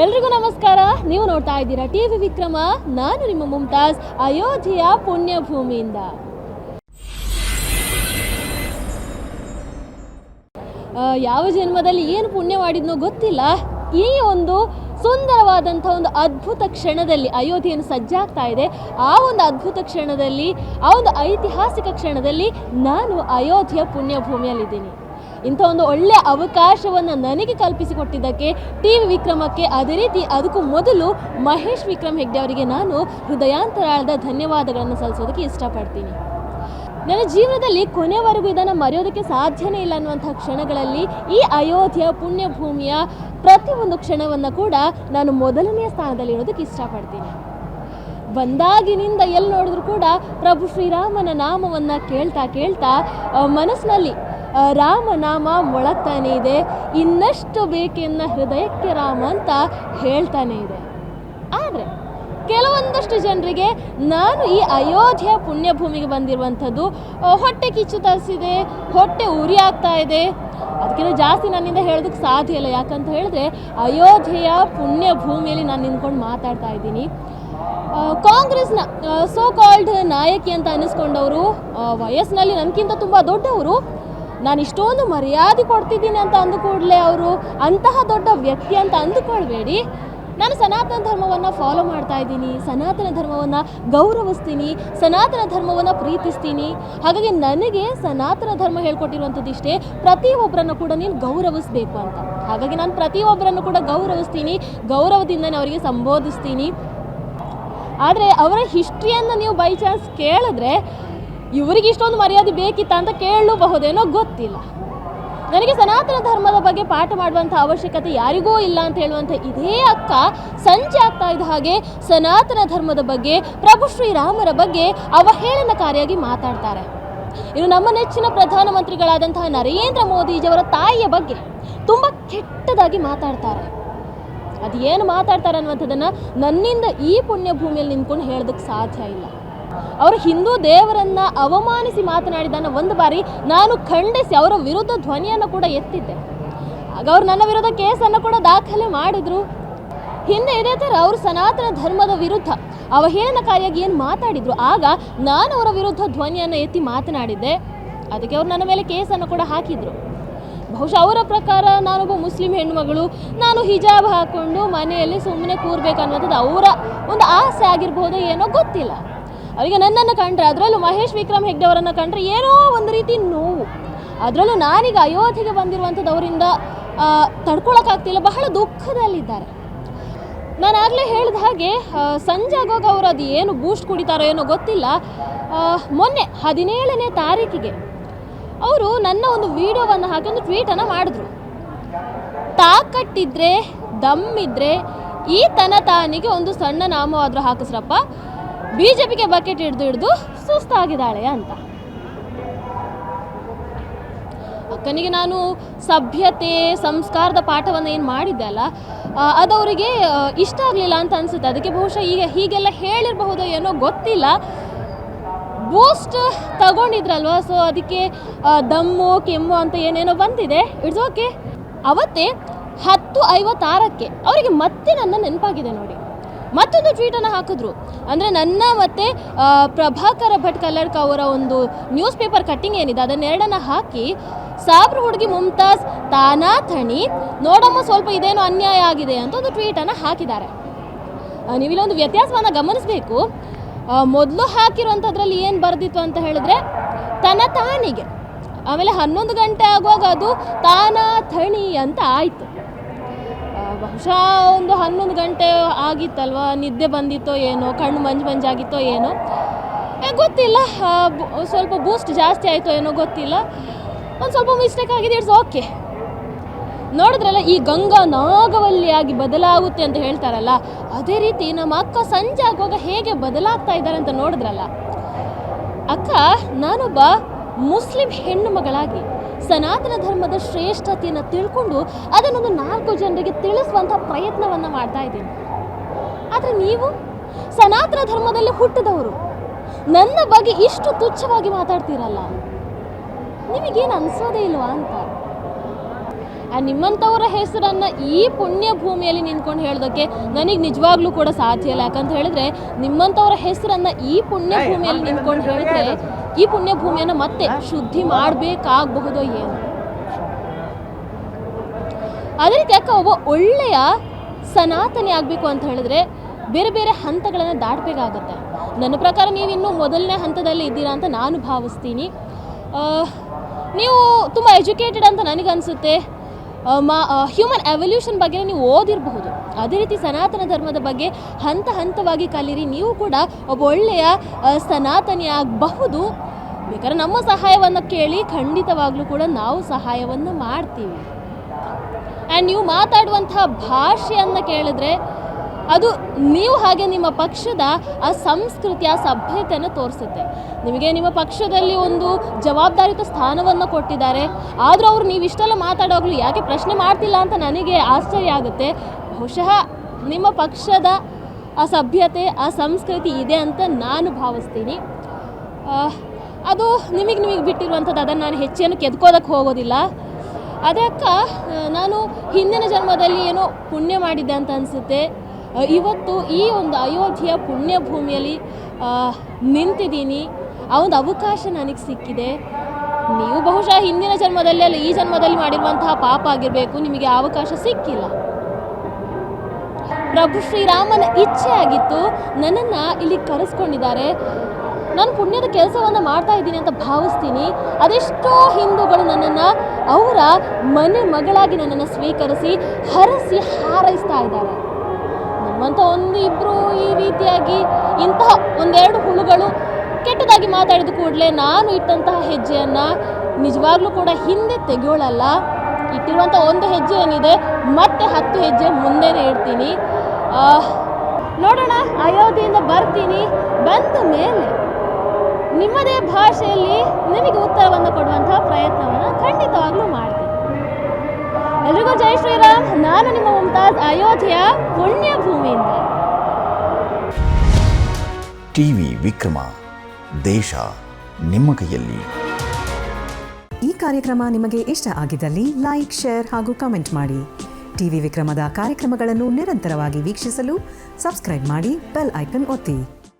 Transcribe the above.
ಎಲ್ರಿಗೂ ನಮಸ್ಕಾರ. ನೀವು ನೋಡ್ತಾ ಇದ್ದೀರಾ ಟಿ ವಿ ವಿಕ್ರಮ. ನಾನು ನಿಮ್ಮ ಮುಮ್ತಾಜ್ ಅಯೋಧ್ಯೆಯ ಪುಣ್ಯಭೂಮಿಯಿಂದ. ಯಾವ ಜನ್ಮದಲ್ಲಿ ಏನು ಪುಣ್ಯ ಮಾಡಿದ್ನೋ ಗೊತ್ತಿಲ್ಲ. ಈ ಒಂದು ಸುಂದರವಾದಂಥ ಒಂದು ಅದ್ಭುತ ಕ್ಷಣದಲ್ಲಿ ಅಯೋಧ್ಯೆಯನ್ನು ಸಜ್ಜಾಗ್ತಾ ಇದೆ. ಆ ಒಂದು ಅದ್ಭುತ ಕ್ಷಣದಲ್ಲಿ, ಆ ಒಂದು ಐತಿಹಾಸಿಕ ಕ್ಷಣದಲ್ಲಿ ನಾನು ಅಯೋಧ್ಯೆಯ ಪುಣ್ಯಭೂಮಿಯಲ್ಲಿದ್ದೀನಿ. ಇಂಥ ಒಂದು ಒಳ್ಳೆಯ ಅವಕಾಶವನ್ನು ನನಗೆ ಕಲ್ಪಿಸಿಕೊಟ್ಟಿದ್ದಕ್ಕೆ ಟಿ ವಿ ವಿಕ್ರಮಕ್ಕೆ ಅದೇ ರೀತಿ ಅದಕ್ಕೂ ಮೊದಲು ಮಹೇಶ್ ವಿಕ್ರಮ್ ಹೆಗ್ಡೆ ಅವರಿಗೆ ನಾನು ಹೃದಯಾಂತರಾಳದ ಧನ್ಯವಾದಗಳನ್ನು ಸಲ್ಲಿಸೋದಕ್ಕೆ ಇಷ್ಟಪಡ್ತೀನಿ. ನನ್ನ ಜೀವನದಲ್ಲಿ ಕೊನೆವರೆಗೂ ಇದನ್ನು ಮರೆಯೋದಕ್ಕೆ ಸಾಧ್ಯನೇ ಇಲ್ಲ ಅನ್ನುವಂಥ ಕ್ಷಣಗಳಲ್ಲಿ ಈ ಅಯೋಧ್ಯೆಯ ಪುಣ್ಯಭೂಮಿಯ ಪ್ರತಿಯೊಂದು ಕ್ಷಣವನ್ನು ಕೂಡ ನಾನು ಮೊದಲನೆಯ ಸ್ಥಾನದಲ್ಲಿ ಇರೋದಕ್ಕೆ ಇಷ್ಟಪಡ್ತೀನಿ. ಬಂದಾಗಿನಿಂದ ಎಲ್ಲಿ ನೋಡಿದ್ರು ಕೂಡ ಪ್ರಭು ಶ್ರೀರಾಮನ ನಾಮವನ್ನು ಕೇಳ್ತಾ ಕೇಳ್ತಾ ಮನಸ್ಸಿನಲ್ಲಿ ರಾಮನಾಮ ಮೊಳಗ್ತಾನೇ ಇದೆ ಇನ್ನಷ್ಟು ಬೇಕೆನ್ನ ಹೃದಯಕ್ಕೆ ರಾಮ ಅಂತ ಹೇಳ್ತಾನೆ ಇದೆ. ಆದರೆ ಕೆಲವೊಂದಷ್ಟು ಜನರಿಗೆ ನಾನು ಈ ಅಯೋಧ್ಯೆ ಪುಣ್ಯಭೂಮಿಗೆ ಬಂದಿರುವಂಥದ್ದು ಹೊಟ್ಟೆ ಕಿಚ್ಚು ತರಿಸಿದೆ, ಹೊಟ್ಟೆ ಉರಿ ಆಗ್ತಾ ಇದೆ. ಅದಕ್ಕಿಂತ ಜಾಸ್ತಿ ನನ್ನಿಂದ ಹೇಳೋದಕ್ಕೆ ಸಾಧ್ಯ ಇಲ್ಲ. ಯಾಕಂತ ಹೇಳಿದ್ರೆ ಅಯೋಧ್ಯೆಯ ಪುಣ್ಯ ಭೂಮಿಯಲ್ಲಿ ನಾನು ನಿಂತ್ಕೊಂಡು ಮಾತಾಡ್ತಾ ಇದ್ದೀನಿ. ಕಾಂಗ್ರೆಸ್ನ ಸೋ ಕಾಲ್ಡ್ ನಾಯಕಿ ಅಂತ ಅನ್ನಿಸ್ಕೊಂಡವರು ವಯಸ್ಸಿನಲ್ಲಿ ನನಗಿಂತ ತುಂಬ ದೊಡ್ಡವರು ನಾನು ಇಷ್ಟೊಂದು ಮರ್ಯಾದೆ ಕೊಡ್ತಿದ್ದೀನಿ ಅಂತ ಅಂದು ಕೂಡಲೇ ಅವರು ಅಂತಹ ದೊಡ್ಡ ವ್ಯಕ್ತಿ ಅಂತ ಅಂದುಕೊಳ್ಬೇಡಿ. ನಾನು ಸನಾತನ ಧರ್ಮವನ್ನು ಫಾಲೋ ಮಾಡ್ತಾ ಇದ್ದೀನಿ, ಸನಾತನ ಧರ್ಮವನ್ನು ಗೌರವಿಸ್ತೀನಿ, ಸನಾತನ ಧರ್ಮವನ್ನು ಪ್ರೀತಿಸ್ತೀನಿ. ಹಾಗಾಗಿ ನನಗೆ ಸನಾತನ ಧರ್ಮ ಹೇಳ್ಕೊಟ್ಟಿರುವಂಥದ್ದು ಇಷ್ಟೇ ಪ್ರತಿಯೊಬ್ಬರನ್ನು ಕೂಡ ನೀನು ಗೌರವಿಸ್ಬೇಕು ಅಂತ. ಹಾಗಾಗಿ ನಾನು ಪ್ರತಿಯೊಬ್ಬರನ್ನು ಕೂಡ ಗೌರವಿಸ್ತೀನಿ ಗೌರವದಿಂದ ಅವರಿಗೆ ಸಂಬೋಧಿಸ್ತೀನಿ. ಆದರೆ ಅವರ ಹಿಸ್ಟ್ರಿಯನ್ನು ನೀವು ಬೈ ಚಾನ್ಸ್ ಕೇಳಿದ್ರೆ ಇವರಿಗೆ ಇಷ್ಟೊಂದು ಮರ್ಯಾದೆ ಬೇಕಿತ್ತ ಅಂತ ಕೇಳಲೂಬಹುದೇನೋ ಗೊತ್ತಿಲ್ಲ. ನನಗೆ ಸನಾತನ ಧರ್ಮದ ಬಗ್ಗೆ ಪಾಠ ಮಾಡುವಂಥ ಅವಶ್ಯಕತೆ ಯಾರಿಗೂ ಇಲ್ಲ ಅಂತ ಹೇಳುವಂಥ ಇದೇ ಅಕ್ಕ ಸಂಜೆ ಆಗ್ತಾ ಇದ್ದ ಹಾಗೆ ಸನಾತನ ಧರ್ಮದ ಬಗ್ಗೆ, ಪ್ರಭು ಶ್ರೀರಾಮರ ಬಗ್ಗೆ ಅವಹೇಳನಕಾರಿಯಾಗಿ ಮಾತಾಡ್ತಾರೆ. ಇನ್ನು ನಮ್ಮ ನೆಚ್ಚಿನ ಪ್ರಧಾನಮಂತ್ರಿಗಳಾದಂತಹ ನರೇಂದ್ರ ಮೋದಿಜಿಯವರ ತಾಯಿಯ ಬಗ್ಗೆ ತುಂಬ ಕೆಟ್ಟದಾಗಿ ಮಾತಾಡ್ತಾರೆ. ಅದು ಏನು ಮಾತಾಡ್ತಾರೆ ಅನ್ನುವಂಥದ್ದನ್ನು ನನ್ನಿಂದ ಈ ಪುಣ್ಯ ಭೂಮಿಯಲ್ಲಿ ನಿಂತ್ಕೊಂಡು ಹೇಳೋದಕ್ಕೆ ಸಾಧ್ಯ ಇಲ್ಲ. ಅವರು ಹಿಂದೂ ದೇವರನ್ನ ಅವಮಾನಿಸಿ ಮಾತನಾಡಿದ್ದನ್ನು ಒಂದು ಬಾರಿ ನಾನು ಖಂಡಿಸಿ ಅವರ ವಿರುದ್ಧ ಧ್ವನಿಯನ್ನು ಕೂಡ ಎತ್ತಿದ್ದೆ. ಆಗ ಅವ್ರು ನನ್ನ ವಿರುದ್ಧ ಕೇಸನ್ನು ಕೂಡ ದಾಖಲೆ ಮಾಡಿದ್ರು. ಹಿಂದೆ ಇದೇ ಥರ ಅವರು ಸನಾತನ ಧರ್ಮದ ವಿರುದ್ಧ ಅವಹೇಳನಕಾರಿಯಾಗಿ ಏನು ಮಾತಾಡಿದ್ರು, ಆಗ ನಾನು ಅವರ ವಿರುದ್ಧ ಧ್ವನಿಯನ್ನು ಎತ್ತಿ ಮಾತನಾಡಿದ್ದೆ. ಅದಕ್ಕೆ ಅವರು ನನ್ನ ಮೇಲೆ ಕೇಸನ್ನು ಕೂಡ ಹಾಕಿದ್ರು. ಬಹುಶಃ ಅವರ ಪ್ರಕಾರ ನಾನೊಬ್ಬ ಮುಸ್ಲಿಂ ಹೆಣ್ಣುಮಗಳು, ನಾನು ಹಿಜಾಬ್ ಹಾಕ್ಕೊಂಡು ಮನೆಯಲ್ಲಿ ಸುಮ್ಮನೆ ಕೂರ್ಬೇಕನ್ನುವಂಥದ್ದು ಅವರ ಒಂದು ಆಸೆ ಆಗಿರ್ಬೋದು ಏನೋ ಗೊತ್ತಿಲ್ಲ. ಅವರಿಗೆ ನನ್ನನ್ನು ಕಂಡ್ರೆ, ಅದರಲ್ಲೂ ಮಹೇಶ್ ವಿಕ್ರಮ್ ಹೆಗ್ಡೆ ಅವರನ್ನು ಕಂಡ್ರೆ ಏನೋ ಒಂದು ರೀತಿ ನೋವು. ಅದರಲ್ಲೂ ನಾನೀಗ ಅಯೋಧ್ಯೆಗೆ ಬಂದಿರುವಂಥದ್ದು ಅವರಿಂದ ತಡ್ಕೊಳಕ್ಕಾಗ್ತಿಲ್ಲ, ಬಹಳ ದುಃಖದಲ್ಲಿದ್ದಾರೆ. ನಾನು ಆಗಲೇ ಹೇಳಿದ ಹಾಗೆ ಸಂಜೆ ಆಗೋಗ ಅವರು ಅದು ಏನು ಬೂಸ್ಟ್ ಕುಡಿತಾರೋ ಏನೋ ಗೊತ್ತಿಲ್ಲ. ಮೊನ್ನೆ ಹದಿನೇಳನೇ ತಾರೀಕಿಗೆ ಅವರು ನನ್ನ ಒಂದು ವಿಡಿಯೋವನ್ನು ಹಾಕಿ ಒಂದು ಟ್ವೀಟನ್ನು ಮಾಡಿದ್ರು. ತಾಕಟ್ಟಿದ್ರೆ, ದಮ್ಮಿದ್ರೆ ಈ ತನ ತಾನಿಗೆ ಒಂದು ಸಣ್ಣ ನಾಮವಾದರೂ ಹಾಕಿಸ್ರಪ್ಪ. ಬಿ ಜೆ ಪಿಗೆ ಬಕೆಟ್ ಹಿಡಿದು ಹಿಡಿದು ಸುಸ್ತಾಗಿದ್ದಾಳೆ ಅಂತ. ಅಕ್ಕನಿಗೆ ನಾನು ಸಭ್ಯತೆ, ಸಂಸ್ಕಾರದ ಪಾಠವನ್ನು ಏನು ಮಾಡಿದ್ದೆ ಅಲ್ಲ ಅದು ಅವರಿಗೆ ಇಷ್ಟ ಆಗಲಿಲ್ಲ ಅಂತ ಅನಿಸುತ್ತೆ. ಅದಕ್ಕೆ ಬಹುಶಃ ಈಗ ಹೀಗೆಲ್ಲ ಹೇಳಿರಬಹುದು ಏನೋ ಗೊತ್ತಿಲ್ಲ. ಬೂಸ್ಟ್ ತಗೊಂಡಿದ್ರಲ್ವಾ? ಸೊ ಅದಕ್ಕೆ ದಮ್ಮು, ಕೆಮ್ಮು ಅಂತ ಏನೇನೋ ಬಂದಿದೆ. ಇಟ್ಸ್ ಓಕೆ ಅವತ್ತೇ ಹತ್ತು ಐವತ್ತಾರಕ್ಕೆ ಅವರಿಗೆ ಮತ್ತೆ ನನ್ನ ನೆನಪಾಗಿದೆ ನೋಡಿ. ಮತ್ತೊಂದು ಟ್ವೀಟನ್ನು ಹಾಕಿದ್ರು. ಅಂದರೆ ನನ್ನ ಮತ್ತು ಪ್ರಭಾಕರ ಭಟ್ ಕಲ್ಲಡ್ಕ ಅವರ ಒಂದು ನ್ಯೂಸ್ ಪೇಪರ್ ಕಟ್ಟಿಂಗ್ ಏನಿದೆ ಅದನ್ನೆರಡನ್ನು ಹಾಕಿ, ಸಾಬ್ರ ಹುಡುಗಿ ಮುಮ್ತಾಜ್ ತಾನಾ ಥಣಿ, ನೋಡಮ್ಮ ಸ್ವಲ್ಪ ಇದೇನೋ ಅನ್ಯಾಯ ಆಗಿದೆ ಅಂತ ಒಂದು ಟ್ವೀಟನ್ನು ಹಾಕಿದ್ದಾರೆ. ನೀವು ನೀವಿಲ್ಲೊಂದು ವ್ಯತ್ಯಾಸವನ್ನು ಗಮನಿಸಬೇಕು. ಮೊದಲು ಹಾಕಿರುವಂಥದ್ರಲ್ಲಿ ಏನು ಬರೆದಿತ್ತು ಅಂತ ಹೇಳಿದ್ರೆ, ತನ್ನ ತಾನಿಗೆ. ಆಮೇಲೆ ಹನ್ನೊಂದು ಗಂಟೆ ಆಗುವಾಗ ಅದು ತಾನಾ ಥಣಿ ಅಂತ ಆಯಿತು. ಬಹುಶಃ ಒಂದು ಹನ್ನೊಂದು ಗಂಟೆ ಆಗಿತ್ತಲ್ವ? ನಿದ್ದೆ ಬಂದಿತ್ತೋ ಏನೋ, ಕಣ್ಣು ಮಂಜು ಮಂಜಾಗಿತ್ತೋ ಏನೋ? ಗೊತ್ತಿಲ್ಲ. ಸ್ವಲ್ಪ ಬೂಸ್ಟ್ ಜಾಸ್ತಿ ಆಯಿತೋ ಏನೋ ಗೊತ್ತಿಲ್ಲ. ಒಂದು ಸ್ವಲ್ಪ ಮಿಸ್ಟೇಕ್ ಆಗಿದೆ ಇಟ್ಸ್ ಓಕೆ ನೋಡಿದ್ರಲ್ಲ, ಈ ಗಂಗಾ ನಾಗವಲ್ಲಿಯಾಗಿ ಬದಲಾಗುತ್ತೆ ಅಂತ ಹೇಳ್ತಾರಲ್ಲ, ಅದೇ ರೀತಿ ನಮ್ಮ ಅಕ್ಕ ಸಂಜೆ ಆಗುವಾಗ ಹೇಗೆ ಬದಲಾಗ್ತಾ ಇದ್ದಾರೆ ಅಂತ ನೋಡಿದ್ರಲ್ಲ, ಅಕ್ಕ, ನಾನೊಬ್ಬ ಮುಸ್ಲಿಂ ಹೆಣ್ಣು ಮಗಳಾಗಿ ಸನಾತನ ಧರ್ಮದ ಶ್ರೇಷ್ಠತೆಯನ್ನು ತಿಳ್ಕೊಂಡು ಅದನ್ನೊಂದು ನಾಲ್ಕು ಜನರಿಗೆ ತಿಳಿಸುವಂಥ ಪ್ರಯತ್ನವನ್ನು ಮಾಡ್ತಾ ಇದ್ದೀನಿ. ಆದರೆ ನೀವು ಸನಾತನ ಧರ್ಮದಲ್ಲಿ ಹುಟ್ಟಿದವರು, ನನ್ನ ಬಗ್ಗೆ ಇಷ್ಟು ತುಚ್ಛವಾಗಿ ಮಾತಾಡ್ತೀರಲ್ಲ? ನಿಮಗೇನು ಅನಿಸೋದೇ ಇಲ್ವಾ ಅಂತ? ನಿಮ್ಮಂಥವರ ಹೆಸರನ್ನು ಈ ಪುಣ್ಯ ಭೂಮಿಯಲ್ಲಿ ನಿಂತ್ಕೊಂಡು ಹೇಳೋದಕ್ಕೆ ನನಗೆ ನಿಜವಾಗ್ಲೂ ಕೂಡ ಸಾಧ್ಯ ಇಲ್ಲ. ಯಾಕಂತ ಹೇಳಿದ್ರೆ ನಿಮ್ಮಂಥವರ ಹೆಸರನ್ನು ಈ ಪುಣ್ಯ ಭೂಮಿಯಲ್ಲಿ ನಿಂತ್ಕೊಂಡು ಹೇಳಿದ್ರೆ ಈ ಪುಣ್ಯ ಭೂಮಿಯನ್ನು ಮತ್ತೆ ಶುದ್ಧಿ ಮಾಡಬೇಕಾಗಬಹುದೋ ಏನು? ಅದೇ ರೀತಿ ಯಾಕೆ ಒಬ್ಬ ಒಳ್ಳೆಯ ಸನಾತನಿ ಆಗಬೇಕು ಅಂತ ಹೇಳಿದ್ರೆ ಬೇರೆ ಬೇರೆ ಹಂತಗಳನ್ನು ದಾಟಬೇಕಾಗತ್ತೆ. ನನ್ನ ಪ್ರಕಾರ ನೀವಿನ್ನೂ ಮೊದಲನೇ ಹಂತದಲ್ಲಿ ಇದ್ದೀರಾ ಅಂತ ನಾನು ಭಾವಿಸ್ತೀನಿ. ಆ, ನೀವು ತುಂಬ ಎಜುಕೇಟೆಡ್ ಅಂತ ನನಗನ್ಸುತ್ತೆ. ಆ, ಹ್ಯೂಮನ್ ಎವಲ್ಯೂಷನ್ ಬಗ್ಗೆ ನೀವು ಓದಿರಬಹುದು. ಅದೇ ರೀತಿ ಸನಾತನ ಧರ್ಮದ ಬಗ್ಗೆ ಹಂತ ಹಂತವಾಗಿ ಕಲೀರಿ. ನೀವು ಕೂಡ ಒಬ್ಬ ಒಳ್ಳೆಯ ಸನಾತನಿ ಆಗಬಹುದು. ಬೇಕಾದ್ರೆ ನಮ್ಮ ಸಹಾಯವನ್ನು ಕೇಳಿ ಖಂಡಿತವಾಗ್ಲೂ ಕೂಡ ನಾವು ಸಹಾಯವನ್ನು ಮಾಡ್ತೀವಿ. ಆ್ಯಂಡ್ ನೀವು ಮಾತಾಡುವಂತಹ ಭಾಷೆಯನ್ನು ಕೇಳಿದ್ರೆ ಅದು ನೀವು ಹಾಗೆ ನಿಮ್ಮ ಪಕ್ಷದ ಆ ಸಂಸ್ಕೃತಿ, ಆ ಸಭ್ಯತೆಯನ್ನು ತೋರಿಸುತ್ತೆ. ನಿಮಗೆ ನಿಮ್ಮ ಪಕ್ಷದಲ್ಲಿ ಒಂದು ಜವಾಬ್ದಾರಿತ ಸ್ಥಾನವನ್ನು ಕೊಟ್ಟಿದ್ದಾರೆ. ಆದರೂ ಅವರು ನೀವು ಇಷ್ಟೆಲ್ಲ ಮಾತಾಡೋಗ್ಲು ಯಾಕೆ ಪ್ರಶ್ನೆ ಮಾಡ್ತಿಲ್ಲ ಅಂತ ನನಗೆ ಆಶ್ಚರ್ಯ ಆಗುತ್ತೆ. ಬಹುಶಃ ನಿಮ್ಮ ಪಕ್ಷದ ಆ ಸಭ್ಯತೆ, ಆ ಸಂಸ್ಕೃತಿ ಇದೆ ಅಂತ ನಾನು ಭಾವಿಸ್ತೀನಿ. ಅದು ನಿಮಗೆ ನಿಮಗೆ ಬಿಟ್ಟಿರುವಂಥದ್ದು, ಅದನ್ನು ನಾನು ಹೆಚ್ಚೇನು ಕೆದ್ಕೋದಕ್ಕೆ ಹೋಗೋದಿಲ್ಲ. ಅದಕ್ಕ ನಾನು ಹಿಂದಿನ ಜನ್ಮದಲ್ಲಿ ಏನೋ ಪುಣ್ಯ ಮಾಡಿದ್ದೆ ಅಂತ ಅನಿಸುತ್ತೆ. ಇವತ್ತು ಈ ಒಂದು ಅಯೋಧ್ಯೆಯ ಪುಣ್ಯ ಭೂಮಿಯಲ್ಲಿ ನಿಂತಿದ್ದೀನಿ. ಆ ಒಂದು ಅವಕಾಶ ನನಗೆ ಸಿಕ್ಕಿದೆ. ನೀವು ಬಹುಶಃ ಹಿಂದಿನ ಜನ್ಮದಲ್ಲಿ ಅಲ್ಲ, ಈ ಜನ್ಮದಲ್ಲಿ ಮಾಡಿರುವಂತಹ ಪಾಪ ಆಗಿರಬೇಕು. ನಿಮಗೆ ಅವಕಾಶ ಸಿಕ್ಕಿಲ್ಲ. ಪ್ರಭು ಶ್ರೀರಾಮನ ಇಚ್ಛೆ ಆಗಿತ್ತು. ನನ್ನನ್ನು ಇಲ್ಲಿ ಕರೆಸ್ಕೊಂಡಿದ್ದಾರೆ. ನಾನು ಪುಣ್ಯದ ಕೆಲಸವನ್ನು ಮಾಡ್ತಾ ಇದ್ದೀನಿ ಅಂತ ಭಾವಿಸ್ತೀನಿ. ಅದೆಷ್ಟೋ ಹಿಂದೂಗಳು ನನ್ನನ್ನು, ಅವರ ಮನೆ ಮಗಳಾಗಿ ನನ್ನನ್ನು ಸ್ವೀಕರಿಸಿ ಹರಸಿ ಹಾರೈಸ್ತಾ ಇದ್ದಾರೆ. ನಮ್ಮಂಥ ಒಂದು ಇಬ್ಬರು ಈ ರೀತಿಯಾಗಿ ಇಂತಹ ಒಂದೆರಡು ಹುಳುಗಳು ಕೆಟ್ಟದಾಗಿ ಮಾತಾಡಿದ ಕೂಡಲೇ ನಾನು ಇಟ್ಟಂತಹ ಹೆಜ್ಜೆಯನ್ನು ನಿಜವಾಗ್ಲೂ ಕೂಡ ಹಿಂದೆ ತೆಗೆಯೋಳಲ್ಲ. ಇಟ್ಟಿರುವಂಥ ಒಂದು ಹೆಜ್ಜೆ ಏನಿದೆ, ಮತ್ತೆ ಹತ್ತು ಹೆಜ್ಜೆ ಮುಂದೆನೇ ಇಡ್ತೀನಿ. ನೋಡೋಣ, ಅಯೋಧ್ಯೆಯಿಂದ ಬರ್ತೀನಿ. ಬಂದ ಮೇಲೆ ನಿಮ್ಮದೇ ಭಾಷೆಯಲ್ಲಿ ನಿಮಗೆ ಉತ್ತರವನ್ನು ಕೊಡುವಂತಹ ಪ್ರಯತ್ನವನ್ನು ಖಂಡಿತವಾಗ್ಲೂ ಮಾಡ್ತೀನಿ. ಎಲ್ರಿಗೂ ಜೈ ಶ್ರೀರಾಮ್. ನಾನು ನಿಮ್ಮ ಮುಮ್ತಾಜ್ ಅಯೋಧ್ಯೆಯ ಪುಣ್ಯ ಭೂಮಿಯಿಂದ ಟಿವಿ ವಿಕ್ರಮ. ದೇಶ ನಿಮ್ಮ ಕೈಯಲ್ಲಿ. ಈ ಕಾರ್ಯಕ್ರಮ ನಿಮಗೆ ಇಷ್ಟ ಆಗಿದ್ದಲ್ಲಿ ಲೈಕ್ ಶೇರ್ ಹಾಗೂ ಕಮೆಂಟ್ ಮಾಡಿ. ಟಿವಿ ವಿಕ್ರಮದ ಕಾರ್ಯಕ್ರಮಗಳನ್ನು ನಿರಂತರವಾಗಿ ವೀಕ್ಷಿಸಲು ಸಬ್ಸ್ಕ್ರೈಬ್ ಮಾಡಿ ಬೆಲ್ ಐಕನ್ ಒತ್ತಿ.